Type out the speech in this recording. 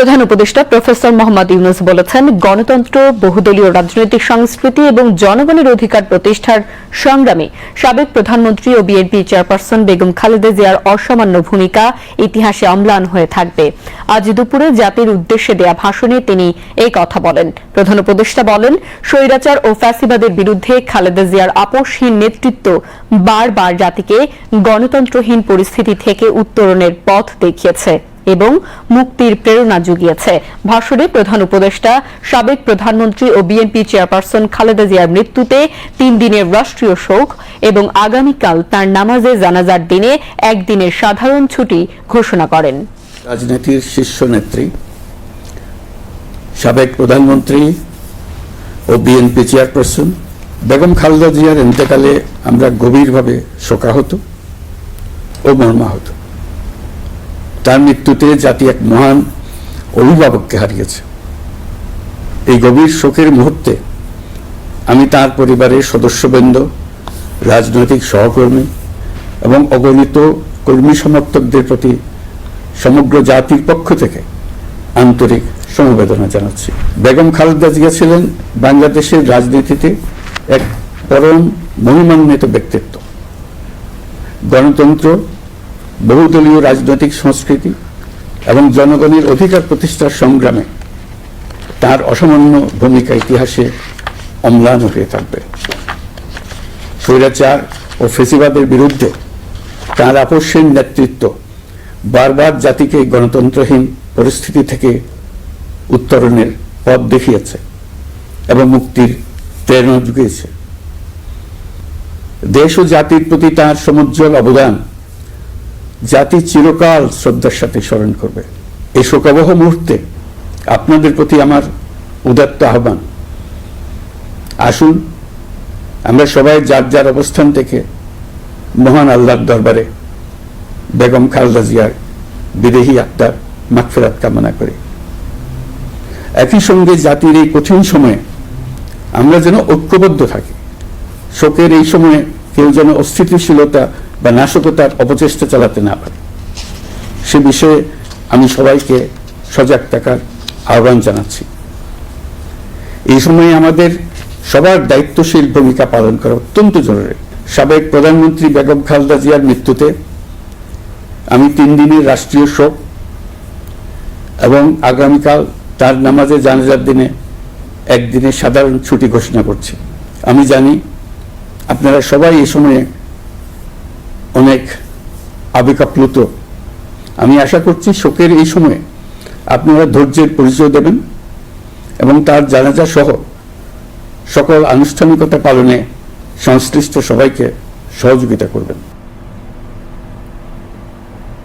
প্রধান উপদেষ্টা প্রফেসর মোহাম্মদ ইউনুস বলেছেন, গণতন্ত্র, বহুদলীয় রাজনৈতিক সংস্কৃতি এবং জনগণের অধিকার প্রতিষ্ঠার সংগ্রামে সাবেক প্রধানমন্ত্রী ও বিএনপি চেয়ারপারসন বেগম খালেদা জিয়ার অসামান্য ভূমিকা ইতিহাসে অম্লান হয়ে থাকবে। আজ দুপুরে জাতির উদ্দেশ্যে দেয়া ভাষণে তিনি এই কথা বলেন। প্রধান উপদেষ্টা বলেন, স্বৈরাচার ও ফ্যাসিবাদের বিরুদ্ধে খালেদা জিয়ার আপোষহীন নেতৃত্ব বারবার জাতিকে গণতন্ত্রহীন পরিস্থিতি থেকে উত্তরণের পথ দেখিয়েছে। এবং মুক্তির প্রেরণা জুগিয়েছে। ভাষণে প্রধান উপদেষ্টা, সাবেক প্রধানমন্ত্রী ও বিএনপি চেয়ারপারসন খালেদা জিয়ার মৃত্যুতে তিন দিনের রাষ্ট্রীয় শোক এবং আগামীকাল তার নামাজে জানাজার দিনে একদিনের সাধারণ ছুটি ঘোষণা করেন। রাজনীতির শীর্ষ নেত্রী, সাবেক প্রধানমন্ত্রী ও বিএনপি চেয়ারপারসন বেগম খালেদা জিয়ার ইন্তেকালে আমরা গভীরভাবে শোকাহত ও মর্মাহত। তার মৃত্যুতে জাতি এক মহান অভিভাবককে হারিয়েছে। এই গভীর শোকের মুহূর্তে আমি তার পরিবারের সদস্যবৃন্দ, রাজনৈতিক সহকর্মী এবং অগণিত কর্মী সমর্থকদের প্রতি সমগ্র জাতির পক্ষ থেকে আন্তরিক সমবেদনা জানাচ্ছি। বেগম খালেদা জিয়া ছিলেন বাংলাদেশের রাজনীতিতে এক পরম মহিমান্বিত ব্যক্তিত্ব। গণতন্ত্র বহুদলীয় রাজনৈতিক সংস্কৃতি এবং জনগণের অধিকার প্রতিষ্ঠার সংগ্রামে তার অসামান্য ভূমিকা ইতিহাসে অম্লান হয়ে থাকবে। স্বৈরাচার ও ফেসিবাদের বিরুদ্ধে তার আপসীন নেতৃত্ব বারবার জাতিকে গণতন্ত্রহীন পরিস্থিতি থেকে উত্তরণের পথ দেখিয়েছে এবং মুক্তির প্রেরণা জুগিয়েছে দেশ ও জাতির প্রতি তার সমুজ্জ্বল অবদান জাতি চিরকাল শ্রদ্ধার সাথে স্মরণ করবে। এই শোকাবহ মুহূর্তে আপনাদের প্রতি আমার উদাত্ত আহ্বান। আসুন, আমরা সবাই যার যার অবস্থান থেকে মহান আল্লাহর দরবারে বেগম খালেদা জিয়ার বিদেহী আত্মার মাগফিরাত কামনা করি। একই সঙ্গে জাতির এই কঠিন সময়ে আমরা যেন ঐক্যবদ্ধ থাকি। শোকের এই সময়ে কেউ যেন অস্থিতিশীলতা বা নাশকতার অপচেষ্টা চালাতে না পারে। সে বিষয়ে আমি সবাইকে সজাগ থাকার আহ্বান জানাচ্ছি। এই সময়ে আমাদের সবার দায়িত্বশীল ভূমিকা পালন করা অত্যন্ত জরুরি। সাবেক প্রধানমন্ত্রী বেগম খালেদা জিয়ার মৃত্যুতে আমি তিন দিনের রাষ্ট্রীয় শোক এবং আগামীকাল তার নামাজে জানাজার দিনে একদিনের সাধারণ ছুটি ঘোষণা করছি। আমি জানি আপনারা সবাই এই সময়ে অনেক আবেগাপ্লুত। আমি আশা করছি শোকের এই সময়ে আপনারা ধৈর্যের পরিচয় দেবেন এবং তার জানাজা সহ সকল আনুষ্ঠানিকতা পালনে সংশ্লিষ্ট সবাইকে সহযোগিতা করবেন।